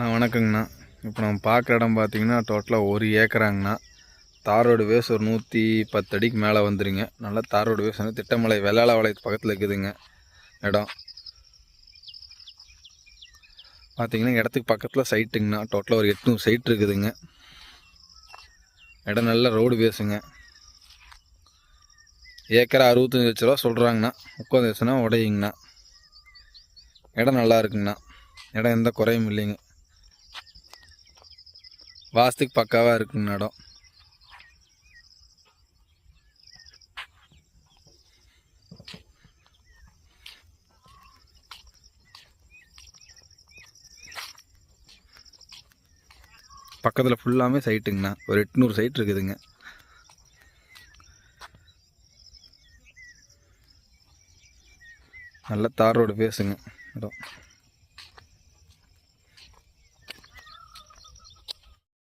அண்ணா வணக்கங்கண்ணா. இப்போ நம்ம பார்க்குற இடம் பார்த்தீங்கன்னா டோட்டலாக ஒரு ஏக்கராங்கண்ணா. தாரோடு வேஸ் ஒரு நூற்றி பத்து அடிக்கு மேலே வந்துடுங்க நல்லா தாரோடு வேஸ் வந்து திட்டமலை வெள்ளாள வளையத்து பக்கத்தில் இருக்குதுங்க இடம். பார்த்தீங்கன்னா இடத்துக்கு பக்கத்தில் சைட்டுங்கண்ணா டோட்டலாக ஒரு எட்நூறு சைட் இருக்குதுங்க. இடம் நல்ல ரோடு வேஸுங்க. ஏக்கரா அறுபத்தஞ்சு லட்ச ரூபா சொல்கிறாங்கண்ணா உட்காந்து வச்சுன்னா உடையுங்கண்ணா. இடம் நல்லா இருக்குங்கண்ணா. இடம் எந்த குறையும் இல்லைங்க. வாஸ்துக்கு பக்காவாக இருக்குங்க இடம். பக்கத்தில் ஃபுல்லாமே சைட்டுங்கண்ணா ஒரு எட்நூறு சைட் இருக்குதுங்க. நல்ல தார் ரோடு பேசுங்க. இடம்.